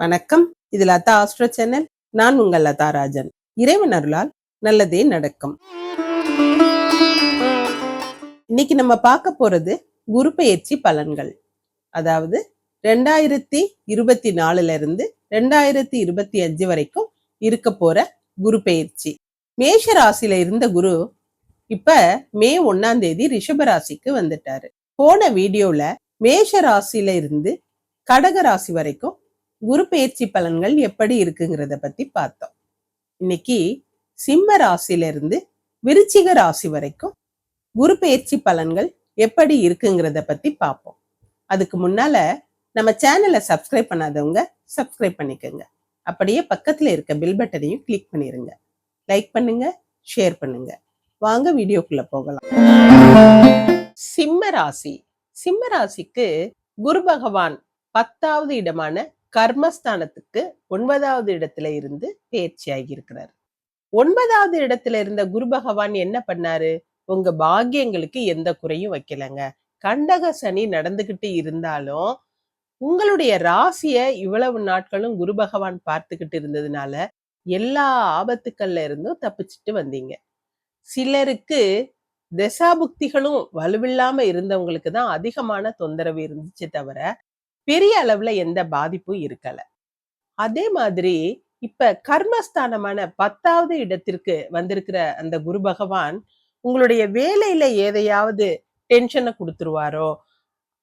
வணக்கம். இது Latha astro channel. நான் உங்கள் லதா ராஜன். இறைவன் அருளால் நல்லதே நடக்கும். இன்னைக்கு நம்ம பார்க்க போறது குரு பயிற்சி பலன்கள். அதாவது ரெண்டாயிரத்தி இருபத்தி நாலுல இருந்து ரெண்டாயிரத்தி இருபத்தி அஞ்சு வரைக்கும் இருக்க போற குரு பயிற்சி. மேஷ ராசியில இருந்த குரு இப்ப மே ஒன்னாம் தேதி ரிஷப ராசிக்கு வந்துட்டாரு. போன வீடியோல மேஷ ராசியில இருந்து கடக ராசி வரைக்கும் குரு பெயர்ச்சி பலன்கள் எப்படி இருக்குங்கிறத பத்தி பார்த்தோம். இன்னைக்கு சிம்ம ராசியில இருந்து விருச்சிக ராசி வரைக்கும் குரு பெயர்ச்சி பலன்கள் எப்படி இருக்குங்கிறத பத்தி பார்ப்போம். அதுக்கு முன்னால நம்ம சேனலை சப்ஸ்கிரைப் பண்ணாதவங்க சப்ஸ்கிரைப் பண்ணிக்கோங்க. அப்படியே பக்கத்துல இருக்க பில் பட்டனையும் கிளிக் பண்ணிருங்க. லைக் பண்ணுங்க ஷேர் பண்ணுங்க. வாங்க வீடியோக்குள்ள போகலாம். சிம்ம ராசி. சிம்ம ராசிக்கு குரு பகவான் பத்தாவது இடமான கர்மஸ்தானத்துக்கு ஒன்பதாவது இடத்துல இருந்து பயிற்சி ஆகியிருக்கிறார் ஒன்பதாவது இடத்துல இருந்த குரு பகவான் என்ன பண்ணாரு? உங்க பாக்கியங்களுக்கு எந்த குறையும் வைக்கலங்க. கண்டக சனி நடந்துகிட்டு இருந்தாலும் உங்களுடைய ராசிய இவ்வளவு நாட்களும் குரு பகவான் பார்த்துக்கிட்டு இருந்ததுனால எல்லா ஆபத்துக்கள்ல இருந்தும் தப்பிச்சுட்டு வந்தீங்க. சிலருக்கு தசாபுக்திகளும் வலுவில்லாம இருந்தவங்களுக்கு தான் அதிகமான தொந்தரவு இருந்துச்சு தவிர பெரிய அளவுல எந்த பாதிப்பும் இருக்கல. அதே மாதிரி இப்ப கர்மஸ்தானமான பத்தாவது இடத்திற்கு வந்திருக்கிற அந்த குரு பகவான் உங்களுடைய வேலையில ஏதையாவது டென்ஷனை கொடுத்துருவாரோ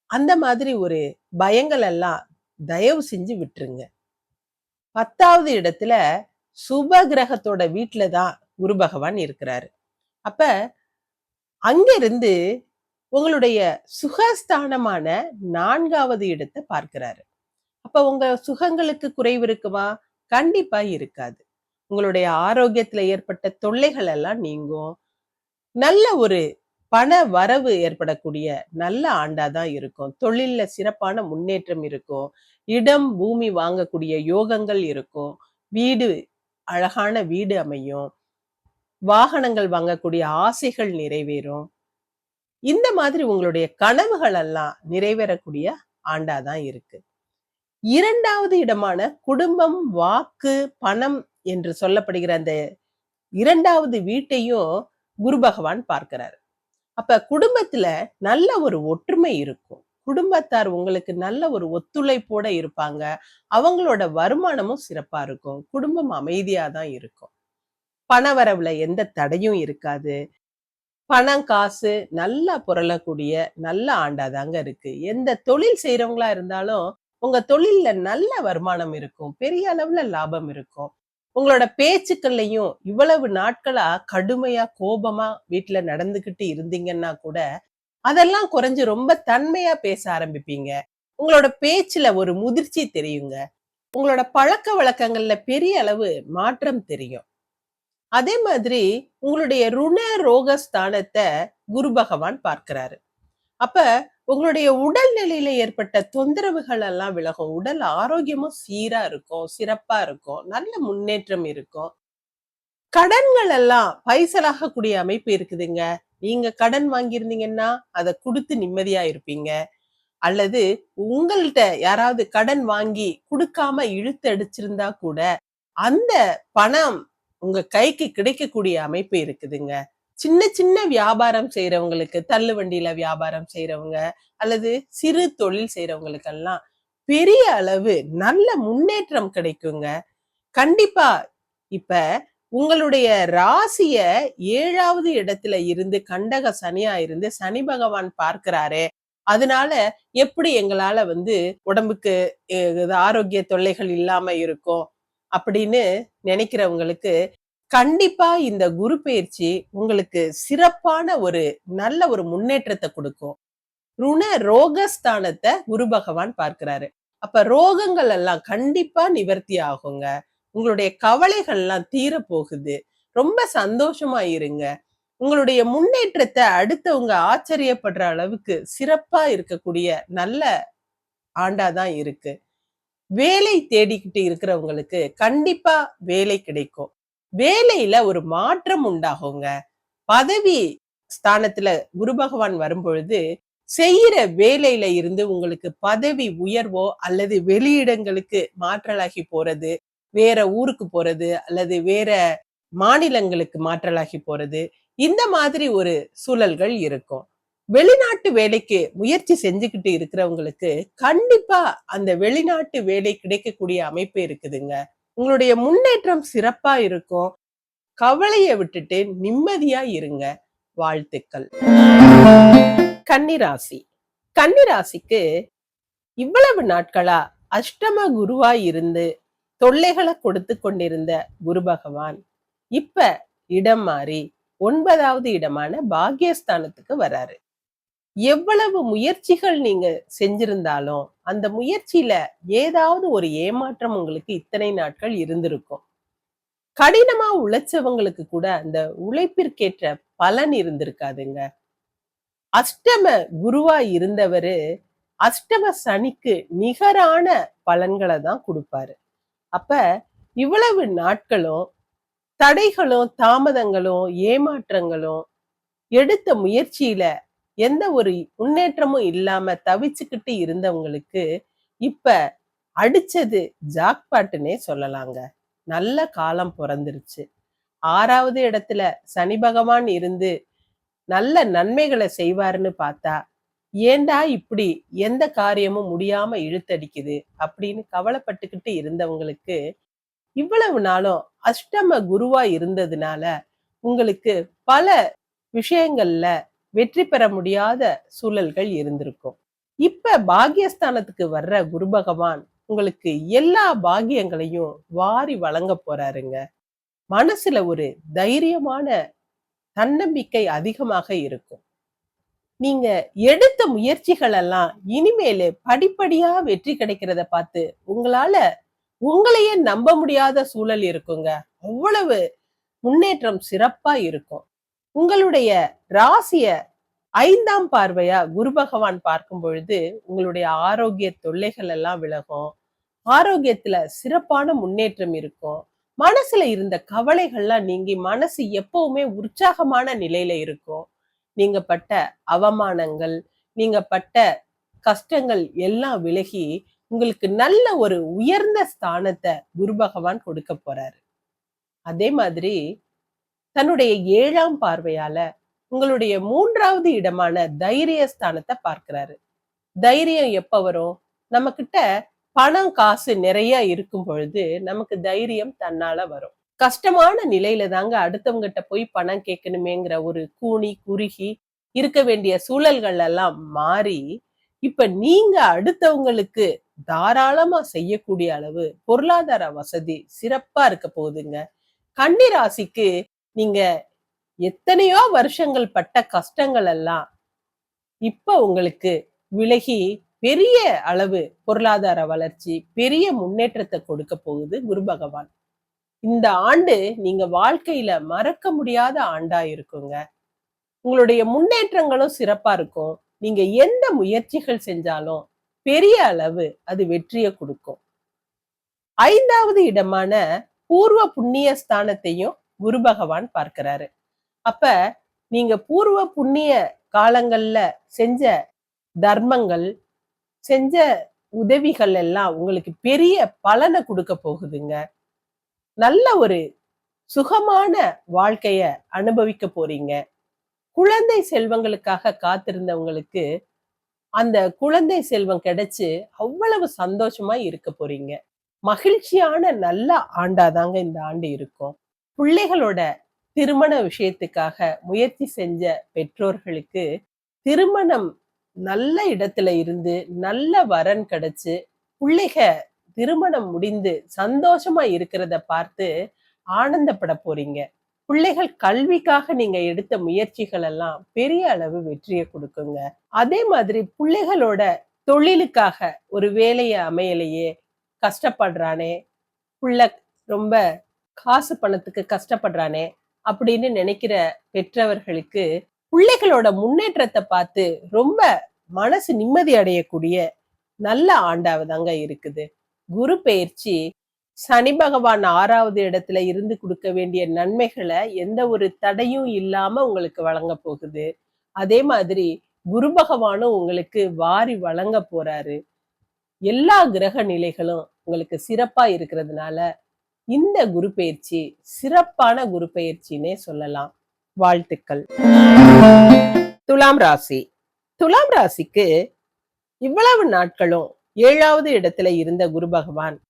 அந்த மாதிரி ஒரு பயங்கள் எல்லாம் தயவு செஞ்சு விட்டுருங்க. பத்தாவது இடத்துல சுப கிரகத்தோட வீட்டுல தான் குரு பகவான் இருக்கிறாரு. அப்ப அங்கிருந்து உங்களுடைய சுகஸ்தானமான நான்காவது இடத்தை பார்க்கிறாரு. அப்ப உங்க சுகங்களுக்கு குறைவு இருக்குமா? கண்டிப்பா இருக்காது. உங்களுடைய ஆரோக்கியத்துல ஏற்பட்ட தொல்லைகள் எல்லாம் நீங்கும். நல்ல ஒரு பண வரவு ஏற்படக்கூடிய நல்ல ஆண்டா தான் இருக்கும். தொழில்ல சிறப்பான முன்னேற்றம் இருக்கும். இடம் பூமி வாங்கக்கூடிய யோகங்கள் இருக்கும். வீடு அழகான வீடு அமையும். வாகனங்கள் வாங்கக்கூடிய ஆசைகள் நிறைவேறும். இந்த மாதிரி உங்களுடைய கனவுகள் எல்லாம் நிறைவேறக்கூடிய ஆண்டா தான் இருக்கு. இரண்டாவது இடமான குடும்பம் வாக்கு பணம் என்று சொல்லப்படுகிற அந்த இரண்டாவது வீட்டையும் குரு பகவான் பார்க்கிறார். அப்ப குடும்பத்துல நல்ல ஒரு ஒற்றுமை இருக்கும். குடும்பத்தார் உங்களுக்கு நல்ல ஒரு ஒத்துழைப்போட இருப்பாங்க. அவங்களோட வருமானமும் சிறப்பா இருக்கும். குடும்பம் அமைதியா தான் இருக்கும். பணவரவுல எந்த தடையும் இருக்காது. பணம் காசு நல்லா புரளக்கூடிய நல்ல ஆண்டாதாங்க இருக்கு. எந்த தொழில் செய்யறவங்களா இருந்தாலும் உங்க தொழில்ல நல்ல வருமானம் இருக்கும். பெரிய அளவுல லாபம் இருக்கும். உங்களோட பேச்சுக்கள்லையும் இவ்வளவு நாட்களா கடுமையா கோபமா வீட்டுல நடந்துகிட்டு இருந்தீங்கன்னா கூட அதெல்லாம் குறைஞ்சு ரொம்ப தன்மையா பேச ஆரம்பிப்பீங்க. உங்களோட பேச்சுல ஒரு முதிர்ச்சி தெரியுங்க. உங்களோட பழக்க வழக்கங்கள்ல பெரிய அளவு மாற்றம் தெரியும். அதே மாதிரி உங்களுடைய ருண ரோக ஸ்தானத்தை குரு பகவான் பார்க்கிறாரு. அப்ப உங்களுடைய உடல் நிலையில ஏற்பட்ட தொந்தரவுகள் எல்லாம் விலகும். உடல் ஆரோக்கியமும் சீரா இருக்கும் சிறப்பா இருக்கும் நல்ல முன்னேற்றம் இருக்கும். கடன்கள் எல்லாம் பைசலாகக்கூடிய அமைப்பு இருக்குதுங்க. நீங்க கடன் வாங்கியிருந்தீங்கன்னா அதை கொடுத்து நிம்மதியா இருப்பீங்க. அல்லது உங்கள்கிட்ட யாராவது கடன் வாங்கி கொடுக்காம இழுத்து அடிச்சிருந்தா கூட அந்த பணம் உங்க கைக்கு கிடைக்கக்கூடிய அமைப்பு இருக்குதுங்க. சின்ன சின்ன வியாபாரம் செய்யறவங்களுக்கு தள்ளு வண்டியில வியாபாரம் செய்யறவங்க அல்லது சிறு தொழில் செய்யறவங்களுக்கெல்லாம் பெரிய அளவு நல்ல முன்னேற்றம் கிடைக்குங்க. கண்டிப்பா இப்ப உங்களுடைய ராசிய ஏழாவது இடத்துல இருந்து கண்டக சனியா இருந்து சனி பகவான் பார்க்கிறாரு. அதனால எப்படி எங்களால வந்து உடம்புக்கு ஆரோக்கிய தொல்லைகள் இல்லாம இருக்கும்? அப்படின்னு நினைக்கிறவங்களுக்கு கண்டிப்பா இந்த குரு பயிற்சி உங்களுக்கு சிறப்பான ஒரு நல்ல ஒரு முன்னேற்றத்தை கொடுக்கும். ருண ரோகஸ்தானத்தை குரு பகவான் பார்க்கிறாரு. அப்ப ரோகங்கள் எல்லாம் கண்டிப்பா நிவர்த்தி ஆகுங்க. உங்களுடைய கவலைகள் எல்லாம் தீர போகுது ரொம்ப சந்தோஷமா இருங்க. உங்களுடைய முன்னேற்றத்தை அடுத்தவங்க ஆச்சரியப்படுற அளவுக்கு சிறப்பா இருக்கக்கூடிய நல்ல ஆண்டாதான் இருக்கு. வேலை தேடிக்கிட்டு இருக்கிறவங்களுக்கு கண்டிப்பா வேலை கிடைக்கும். வேலையில ஒரு மாற்றம் உண்டாகுங்க. பதவி ஸ்தானத்துல குரு பகவான் வரும்பொழுது செய்யற வேலையில இருந்து உங்களுக்கு பதவி உயர்வோ அல்லது வெளியிடங்களுக்கு மாற்றலாகி போறது வேற ஊருக்கு போறது அல்லது வேற மாநிலங்களுக்கு மாற்றலாகி போறது இந்த மாதிரி ஒரு சூழல்கள் இருக்கும். வெளிநாட்டு வேலைக்கு முயற்சி செஞ்சுக்கிட்டு இருக்கிறவங்களுக்கு கண்டிப்பா அந்த வெளிநாட்டு வேலை கிடைக்கக்கூடிய அமைப்பு இருக்குதுங்க. உங்களுடைய முன்னேற்றம் சிறப்பா இருக்கும். கவலைய விட்டுட்டு நிம்மதியா இருங்க. வாழ்த்துக்கள். கன்னிராசி. கன்னிராசிக்கு இவ்வளவு நாட்களா அஷ்டம குருவா இருந்து தொல்லைகளை கொடுத்து கொண்டிருந்த குரு பகவான் இப்ப இடம் மாறி ஒன்பதாவது இடமான பாக்யஸ்தானத்துக்கு வராரு. எவ்வளவு முயற்சிகள் நீங்க செஞ்சிருந்தாலும் அந்த முயற்சியில ஏதாவது ஒரு ஏமாற்றம் உங்களுக்கு இத்தனை நாட்கள் இருந்திருக்கும். கடினமா உழைச்சவங்களுக்கு கூட அந்த உழைப்பிற்கேற்ற பலன் இருந்திருக்காதுங்க. அஷ்டம குருவா இருந்தவரு அஷ்டம சனிக்கு நிகரான பலன்களை தான் கொடுப்பாரு. அப்ப இவ்வளவு நாட்களும் தடைகளும் தாமதங்களும் ஏமாற்றங்களும் எடுத்த முயற்சியில எந்த ஒரு முன்னேற்றமும் இல்லாம தவிச்சுக்கிட்டு இருந்தவங்களுக்கு இப்ப அடிச்சது ஜாக்பாட்டுன்னே சொல்லலாங்க. நல்ல காலம் பிறந்துருச்சு. ஆறாவது இடத்துல சனி பகவான் இருந்து நல்ல நன்மைகளை செய்வாருன்னு பார்த்தா ஏண்டா இப்படி எந்த காரியமும் முடியாம இழுத்தடிக்குது அப்படின்னு கவலைப்பட்டுக்கிட்டு இருந்தவங்களுக்கு இவ்வளவு நாளும் அஷ்டம குருவா இருந்ததுனால உங்களுக்கு பல விஷயங்கள்ல வெற்றி பெற முடியாத சூழல்கள் இருந்திருக்கும். இப்ப பாகியஸ்தானத்துக்கு வர்ற குரு பகவான் உங்களுக்கு எல்லா பாகியங்களையும் வாரி வழங்க போறாருங்க. மனசுல ஒரு தைரியமான தன்னம்பிக்கை அதிகமாக இருக்கும். நீங்க எடுத்த முயற்சிகள் எல்லாம் இனிமேலு படிப்படியா வெற்றி கிடைக்கிறத பார்த்து உங்களால உங்களையே நம்ப முடியாத சூழல் இருக்குங்க. அவ்வளவு முன்னேற்றம் சிறப்பா இருக்கும். உங்களுடைய ராசிய ஐந்தாம் பார்வையா குரு பகவான் பார்க்கும் பொழுது உங்களுடைய ஆரோக்கிய தொல்லைகள் எல்லாம் விலகும். ஆரோக்கியத்துல சிறப்பான முன்னேற்றம் இருக்கும். மனசுல இருந்த கவலைகள்லாம் நீங்கி மனசு எப்பவுமே உற்சாகமான நிலையில இருக்கும். நீங்க பட்ட அவமானங்கள் நீங்க பட்ட கஷ்டங்கள் எல்லாம் விலகி உங்களுக்கு நல்ல ஒரு உயர்ந்த ஸ்தானத்தை குரு பகவான் கொடுக்க போறாரு. அதே மாதிரி தன்னுடைய ஏழாம் பார்வையால உங்களுடைய மூன்றாவது இடமான தைரிய ஸ்தானத்தை பார்க்கிறாரு. தைரியம் எப்ப வரும்? நம்ம கிட்ட பணம் காசு நிறைய இருக்கும் பொழுது நமக்கு தைரியம் தன்னால வரும். கஷ்டமான நிலையில தாங்க அடுத்தவங்கிட்ட போய் பணம் கேட்கணுமேங்கிற ஒரு கூனி குறுகி இருக்க வேண்டிய சூழல்கள் எல்லாம் மாறி இப்ப நீங்க அடுத்தவங்களுக்கு தாராளமா செய்யக்கூடிய அளவு பொருளாதார வசதி சிறப்பா இருக்க போகுதுங்க. கன்னி ராசிக்கு நீங்க எத்தனையோ வருஷங்கள் பட்ட கஷ்டங்கள் எல்லாம் இப்ப உங்களுக்கு விலகி பெரிய அளவு பொருளாதார வளர்ச்சி பெரிய முன்னேற்றத்தை கொடுக்க போகுது குரு பகவான். இந்த ஆண்டு நீங்க வாழ்க்கையில மறக்க முடியாத ஆண்டா இருக்குங்க. உங்களுடைய முன்னேற்றங்களும் சிறப்பா இருக்கும். நீங்க எந்த முயற்சிகள் செஞ்சாலும் பெரிய அளவு அது வெற்றியை கொடுக்கும். ஐந்தாவது இடமான பூர்வ புண்ணிய ஸ்தானத்தையும் குரு பகவான் பார்க்கிறாரு. அப்ப நீங்க பூர்வ புண்ணிய காலங்கள்ல செஞ்ச தர்மங்கள் செஞ்ச உதவிகள் எல்லாம் உங்களுக்கு பெரிய பலனை கொடுக்க போகுதுங்க. நல்ல ஒரு சுகமான வாழ்க்கைய அனுபவிக்க போறீங்க. குழந்தை செல்வங்களுக்காக காத்திருந்தவங்களுக்கு அந்த குழந்தை செல்வம் கிடைச்சு அவ்வளவு சந்தோஷமா இருக்க போறீங்க. மகிழ்ச்சியான நல்ல ஆண்டாதாங்க இந்த ஆண்டு இருக்கும். பிள்ளைகளோட திருமண விஷயத்துக்காக முயற்சி செஞ்ச பெற்றோர்களுக்கு திருமணம் நல்ல இடத்துல இருந்து நல்ல வரன் கிடைச்சு பிள்ளைக திருமணம் முடிந்து சந்தோஷமா இருக்கிறத பார்த்து ஆனந்தப்பட போறீங்க. பிள்ளைகள் கல்விக்காக நீங்க எடுத்த முயற்சிகள் எல்லாம் பெரிய அளவு வெற்றியை கொடுக்குங்க. அதே மாதிரி பிள்ளைகளோட தொழிலுக்காக ஒரு வேலையை அமையலையே கஷ்டப்படுறானே பிள்ளை ரொம்ப காசு பணத்துக்கு கஷ்டப்படுறானே அப்படின்னு நினைக்கிற பெற்றவர்களுக்கு பிள்ளைகளோட முன்னேற்றத்தை பார்த்து ரொம்ப மனசு நிம்மதி அடையக்கூடிய நல்ல ஆண்டாவதாங்க இருக்குது. குரு பயிற்சி சனி பகவான் ஆறாவது இடத்துல இருந்து கொடுக்க வேண்டிய நன்மைகளை எந்த ஒரு தடையும் இல்லாம உங்களுக்கு வழங்க போகுது. அதே மாதிரி குரு பகவானும் உங்களுக்கு வாரி வழங்க போறாரு. எல்லா கிரக நிலைகளும் உங்களுக்கு சிறப்பா இருக்கிறதுனால இந்த குரு பயிற்சி சிறப்பான குரு பயிற்சினே சொல்லலாம். வாழ்த்துக்கள். துலாம் ராசி. துலாம் ராசிக்கு இவ்வளவு நாட்களும் ஏழாவது இடத்துல இருந்த குரு பகவான்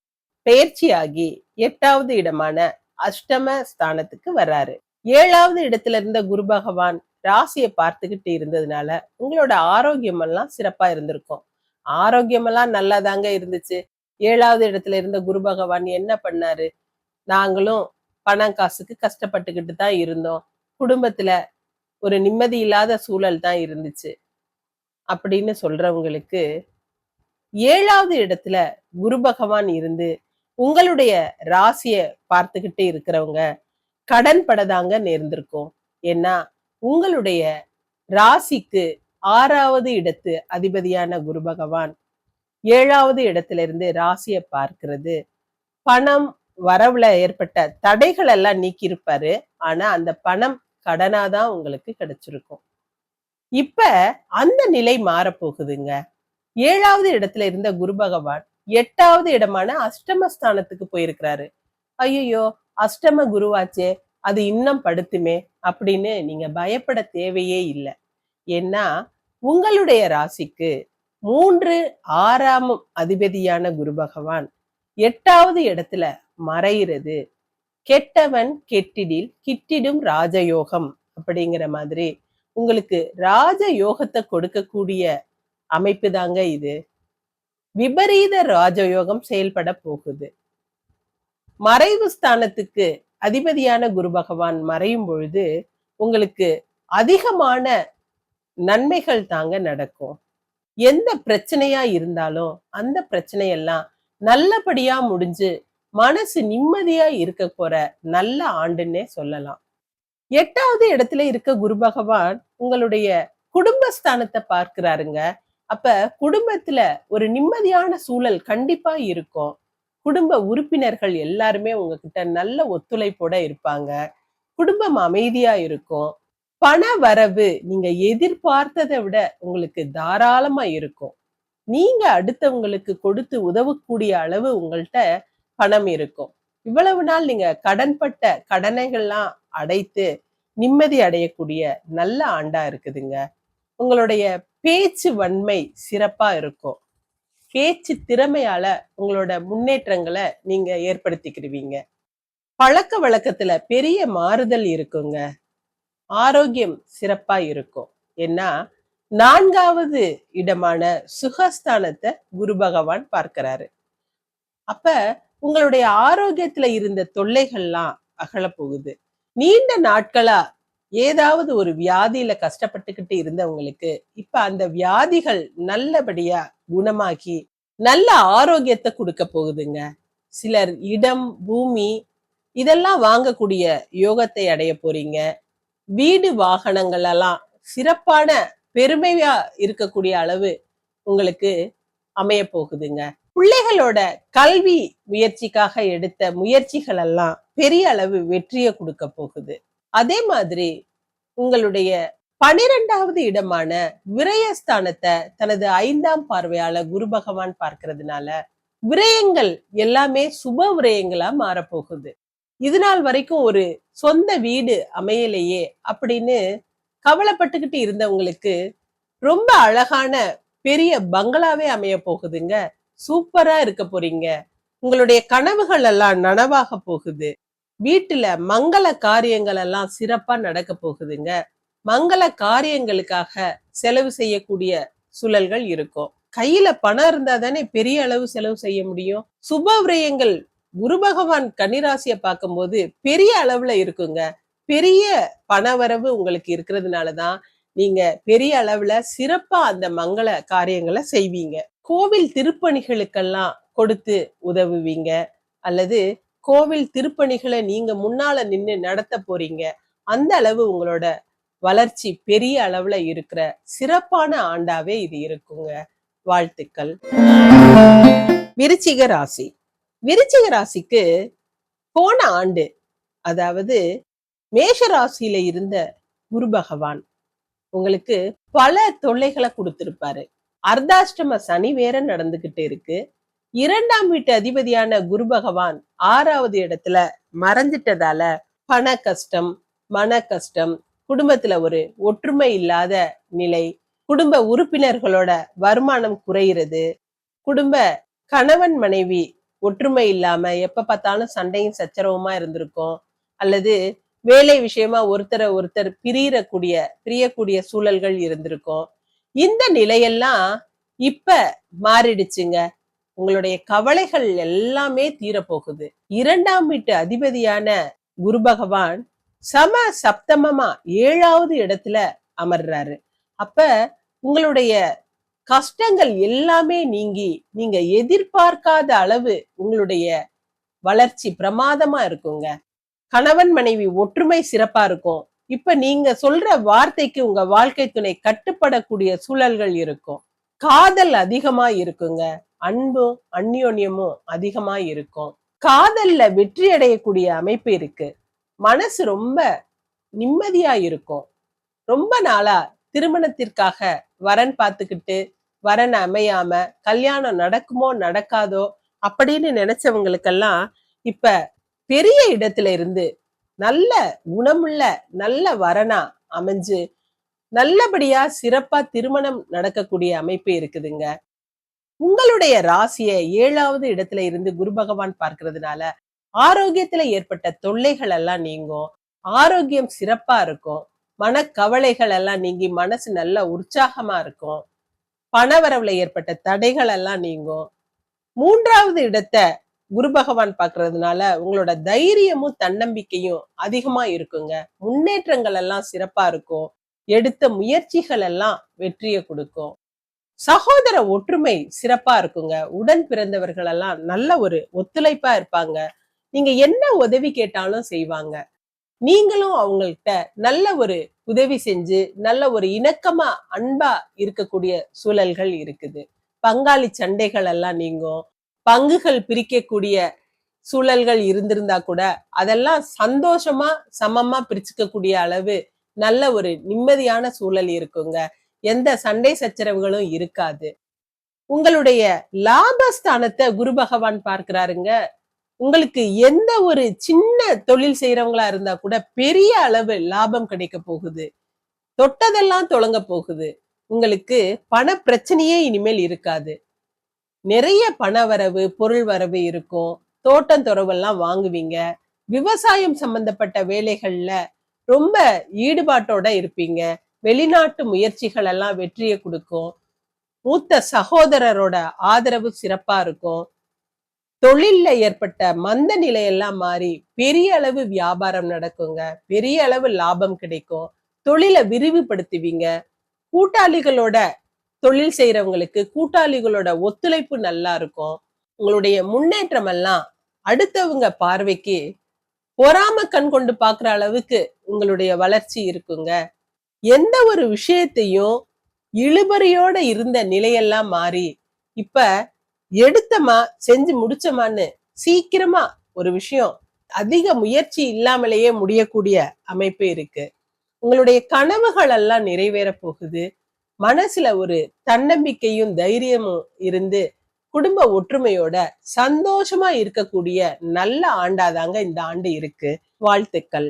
பெயர்ச்சியாகி எட்டாவது இடமான அஷ்டம ஸ்தானத்துக்கு வர்றாரு. ஏழாவது இடத்துல இருந்த குரு பகவான் ராசியை பார்த்துக்கிட்டு இருந்ததுனால உங்களோட ஆரோக்கியம் எல்லாம் சிறப்பா இருந்திருக்கும். ஆரோக்கியம் எல்லாம் நல்லாதாங்க இருந்துச்சு. ஏழாவது இடத்துல இருந்த குரு பகவான் என்ன பண்ணாரு? நாங்களும் பணம் காசுக்கு கஷ்டப்பட்டுக்கிட்டு தான் இருந்தோம். குடும்பத்துல ஒரு நிம்மதி இல்லாத சூழல் தான் இருந்துச்சு. அப்படின்னு சொல்றவங்களுக்கு ஏழாவது இடத்துல குரு பகவான் இருந்து உங்களுடைய ராசிய பார்த்துக்கிட்டு இருக்கிறவங்க கடன் படதாங்க நேர்ந்திருக்கும். ஏன்னா உங்களுடைய ராசிக்கு ஆறாவது இடத்து அதிபதியான குரு பகவான் ஏழாவது இடத்துல இருந்து ராசியை பார்க்கிறது. பணம் வரவுல ஏற்பட்ட தடைகள் எல்லாம் நீக்கியிருப்பாரு. ஆனா அந்த பணம் கடனாதான் உங்களுக்கு கிடைச்சிருக்கும். இப்ப அந்த நிலை மாறப்போகுதுங்க. ஏழாவது இடத்துல இருந்த குரு பகவான் எட்டாவது இடமான அஷ்டமஸ்தானத்துக்கு போயிருக்கிறாரு. ஐயோ அஷ்டம குருவாச்சே அது இன்னும் படுத்துமே அப்படின்னு நீங்க பயப்பட தேவையே இல்லை. ஏன்னா உங்களுடைய ராசிக்கு மூன்று ஆறாம் அதிபதியான குரு பகவான் எட்டாவது இடத்துல மறையிறது. கெட்டவன் கெட்டிடில் கிட்டிடும் ராஜயோகம் அப்படிங்கிற மாதிரி. உங்களுக்கு ராஜ யோகத்தை கொடுக்கக்கூடிய அமைப்பு தாங்க இது. விபரீத ராஜயோகம் செயல்பட போகுது. மறைவு ஸ்தானத்துக்கு அதிபதியான குரு பகவான் மறையும் பொழுது உங்களுக்கு அதிகமான நன்மைகள் தாங்க நடக்கும். எந்த பிரச்சனையா இருந்தாலும் அந்த பிரச்சனையெல்லாம் நல்லபடியா முடிஞ்சு மனசு நிம்மதியா இருக்க போற நல்ல ஆண்டுன்னே சொல்லலாம். எட்டாவது இடத்துல இருக்க குரு பகவான் உங்களுடைய குடும்பஸ்தானத்தை பார்க்கிறாருங்க. அப்ப குடும்பத்துல ஒரு நிம்மதியான சூழல் கண்டிப்பா இருக்கும். குடும்ப உறுப்பினர்கள் எல்லாருமே உங்ககிட்ட நல்ல ஒத்துழைப்போட இருப்பாங்க. குடும்பம் அமைதியா இருக்கும். பண வரவு நீங்க எதிர்பார்த்ததை விட உங்களுக்கு தாராளமா இருக்கும். நீங்க அடுத்தவங்களுக்கு கொடுத்து உதவக்கூடிய அளவு உங்கள்கிட்ட பணம் இருக்கும். இவ்வளவு நாள் நீங்க கடன்பட்ட கடனைகள்லாம் அடைத்து நிம்மதி அடையக்கூடிய நல்ல ஆண்டா இருக்குதுங்க. உங்களுடைய பேச்சு வன்மை சிறப்பா இருக்கும். பேச்சு திறமையால உங்களோட முன்னேற்றங்களை நீங்க ஏற்படுத்திக்கிடுவீங்க பழக்க வழக்கத்துல பெரிய மாறுதல் இருக்குங்க. ஆரோக்கியம் சிறப்பா இருக்கும். ஏன்னா நான்காவது இடமான சுகஸ்தானத்தை குரு பகவான் பார்க்கிறாரு. அப்ப உங்களுடைய ஆரோக்கியத்துல இருந்த தொல்லைகள்லாம் அகல போகுது நீண்ட நாட்களா ஏதாவது ஒரு வியாதியில கஷ்டப்பட்டுக்கிட்டு இருந்தவங்களுக்கு இப்ப அந்த வியாதிகள் நல்லபடியா குணமாக்கி நல்ல ஆரோக்கியத்தை கொடுக்க போகுதுங்க. சிலர் இடம் பூமி இதெல்லாம் வாங்கக்கூடிய யோகத்தை அடைய போறீங்க. வீடு வாகனங்கள் எல்லாம் சிறப்பான பெருமையா இருக்கக்கூடிய அளவு உங்களுக்கு அமைய போகுதுங்க. பிள்ளைகளோட கல்வி முயற்சிக்காக எடுத்த முயற்சிகள் எல்லாம் பெரிய அளவு வெற்றியை கொடுக்க போகுது. அதே மாதிரி உங்களுடைய பனிரெண்டாவது இடமான விரயஸ்தானத்தை தனது ஐந்தாம் பார்வையால குரு பகவான் பார்க்கறதுனால விரயங்கள் எல்லாமே சுப விரயங்களா மாறப்போகுது. இது நாள் வரைக்கும் ஒரு சொந்த வீடு அமையலையே அப்படின்னு கவலைப்பட்டுக்கிட்டு இருந்தவங்களுக்கு ரொம்ப அழகான பெரிய பங்களாவே அமைய போகுதுங்க. சூப்பரா இருக்க போறீங்க. உங்களுடைய கனவுகள் எல்லாம் நனவாக போகுது. வீட்டுல மங்கள காரியங்கள் எல்லாம் சிறப்பா நடக்க போகுதுங்க. மங்கள காரியங்களுக்காக செலவு செய்யக்கூடிய சூழல்கள் இருக்கும். கையில பணம் இருந்தா தானே பெரிய அளவு செலவு செய்ய முடியும். சுப விரயங்கள் குரு பகவான் கன்னிராசியை பார்க்கும்போது பெரிய அளவுல இருக்குங்க. பெரிய பணவரவு உங்களுக்கு இருக்கிறதுனாலதான் நீங்க பெரிய அளவுல சிறப்பா அந்த மங்கள காரியங்களை செய்வீங்க. கோவில் திருப்பணிகளுக்கெல்லாம் கொடுத்து உதவுவீங்க. அல்லது கோவில் திருப்பணிகளை நீங்க முன்னால நின்னு நடத்த போறீங்க. அந்த அளவு உங்களோட வளர்ச்சி பெரிய அளவுல இருக்கிற சிறப்பான ஆண்டாவே இது இருக்குங்க. வாழ்த்துக்கள். விருச்சிக ராசி. விருச்சிக ராசிக்கு போன ஆண்டு அதாவது மேஷ ராசியில இருந்த குரு பகவான் உங்களுக்கு பல தொல்லைகளை கொடுத்திருப்பாரு. அர்த்தாஷ்டம சனி வேற நடந்துகிட்டு இருக்கு. இரண்டாம் வீட்டு அதிபதியான குரு பகவான் ஆறாவது இடத்துல மறைஞ்சிட்டதால பண கஷ்டம் மன கஷ்டம் குடும்பத்துல ஒரு ஒற்றுமை இல்லாத நிலை குடும்ப உறுப்பினர்களோட வருமானம் குறையிறது குடும்ப கணவன் மனைவி ஒற்றுமை இல்லாம எப்ப பார்த்தாலும் சண்டையும் சச்சரவுமா இருந்திருக்கும் அல்லது வேலை விஷயமா ஒருத்தரை ஒருத்தர் பிரியறக்கூடிய பிரியக்கூடிய சூழல்கள் இருந்திருக்கும். இந்த நிலையெல்லாம் இப்ப மாறிடுச்சுங்க. உங்களுடைய கவலைகள் எல்லாமே தீரப்போகுது. இரண்டாம் வீட்டு அதிபதியான குரு பகவான் சம சப்தமமா ஏழாவது இடத்துல அமர்றாரு. அப்ப உங்களுடைய கஷ்டங்கள் எல்லாமே நீங்கி நீங்க எதிர்பார்க்காத அளவு உங்களுடைய வளர்ச்சி பிரமாதமா இருக்குங்க. கணவன் மனைவி ஒற்றுமை சிறப்பா இருக்கும். இப்ப நீங்க சொல்ற வார்த்தைக்கு உங்க வாழ்க்கை துணை கட்டுப்படக்கூடிய சூழல்கள் இருக்கும். காதல் அதிகமா இருக்குங்க. அன்பும் அந்யோன்யமும் அதிகமா இருக்கும். காதல்ல வெற்றி அடையக்கூடிய அமைப்பு இருக்கு. மனசு ரொம்ப நிம்மதியா இருக்கும். ரொம்ப நாளா திருமணத்திற்காக வரன் பார்த்துக்கிட்டு வரன் அமையாம கல்யாணம் நடக்குமோ நடக்காதோ அப்படின்னு நினைச்சவங்களுக்கெல்லாம் இப்ப பெரிய இடத்துல இருந்து நல்ல குணமுள்ள நல்ல வரனா அமைஞ்சு நல்லபடியா சிறப்பா திருமணம் நடக்கக்கூடிய அமைப்பு இருக்குதுங்க. உங்களுடைய ராசிய ஏழாவது இடத்துல இருந்து குரு பகவான் பார்க்கறதுனால ஆரோக்கியத்துல ஏற்பட்ட தொல்லைகள் எல்லாம் நீங்கும் ஆரோக்கியம் சிறப்பா இருக்கும் மனக்கவலைகள் எல்லாம் நீங்கி மனசு நல்ல உற்சாகமா இருக்கும் பணவரவுல ஏற்பட்ட தடைகள் எல்லாம் நீங்கும். மூன்றாவது இடத்தை குரு பகவான் பாக்குறதுனால உங்களோட தைரியமும் தன்னம்பிக்கையும் அதிகமா இருக்குங்க. முன்னேற்றங்கள் எல்லாம் சிறப்பா இருக்கும். எடுத்த முயற்சிகள் எல்லாம் வெற்றியை கொடுக்கும். சகோதர ஒற்றுமை சிறப்பா இருக்குங்க. உடன் பிறந்தவர்கள் எல்லாம் நல்ல ஒரு ஒத்துழைப்பா இருப்பாங்க. நீங்க என்ன உதவி கேட்டாலும் செய்வாங்க. நீங்களும் அவங்கள்ட்ட நல்ல ஒரு உதவி செஞ்சு நல்ல ஒரு இணக்கமா அன்பா இருக்கக்கூடிய சூழல்கள் இருக்குது. பங்காளி சண்டைகள் எல்லாம் நீங்கும். பங்குகள் பிரிக்கக்கூடிய சூழல்கள் இருந்திருந்தா கூட அதெல்லாம் சந்தோஷமா சமமா பிரிச்சுக்கக்கூடிய அளவு நல்ல ஒரு நிம்மதியான சூழல் இருக்குங்க. எந்த சண்டை சச்சரவுகளும் இருக்காது. உங்களுடைய லாபஸ்தானத்தை குரு பகவான் பார்க்கிறாருங்க. உங்களுக்கு எந்த ஒரு சின்ன தொழில் செய்யறவங்களா இருந்தா கூட பெரிய அளவு லாபம் கிடைக்க போகுது. தொட்டதெல்லாம் தொடங்க போகுது. உங்களுக்கு பண பிரச்சனையே இனிமேல் இருக்காது. நிறைய பண வரவு பொருள் வரவு இருக்கும். தோட்டம் துறவெல்லாம் வாங்குவீங்க. விவசாயம் சம்பந்தப்பட்ட வேலைகள்ல ரொம்ப ஈடுபாட்டோட இருப்பீங்க. வெளிநாட்டு முயற்சிகள் எல்லாம் வெற்றியை கொடுக்கும். மூத்த சகோதரரோட ஆதரவு சிறப்பா இருக்கும். தொழில்ல ஏற்பட்ட மந்த நிலையெல்லாம் மாறி பெரிய அளவு வியாபாரம் நடக்குங்க. பெரிய அளவு லாபம் கிடைக்கும். தொழிலை விரிவுபடுத்துவீங்க. கூட்டாளிகளோட தொழில் செய்யறவங்களுக்கு கூட்டாளிகளோட ஒத்துழைப்பு நல்லா இருக்கும். உங்களுடைய முன்னேற்றம் எல்லாம் அடுத்தவங்க பார்வைக்கு பொறாம கண் கொண்டு பாக்குற அளவுக்கு உங்களுடைய வளர்ச்சி இருக்குங்க. எந்த ஒரு விஷயத்தையும் இழுபறியோட இருந்த நிலையெல்லாம் மாறி இப்ப எடுத்தமா செஞ்சு முடிச்சமான்னு சீக்கிரமா ஒரு விஷயம் அதிக முயற்சி இல்லாமலேயே முடியக்கூடிய அமைப்பு இருக்கு. உங்களுடைய கனவுகள் எல்லாம் நிறைவேற போகுது. மனசுல ஒரு தன்னம்பிக்கையும் தைரியமும் இருந்து குடும்ப ஒற்றுமையோட சந்தோஷமா இருக்கக்கூடிய நல்ல ஆண்டாதாங்க இந்த ஆண்டு இருக்கு. வாழ்த்துக்கள்.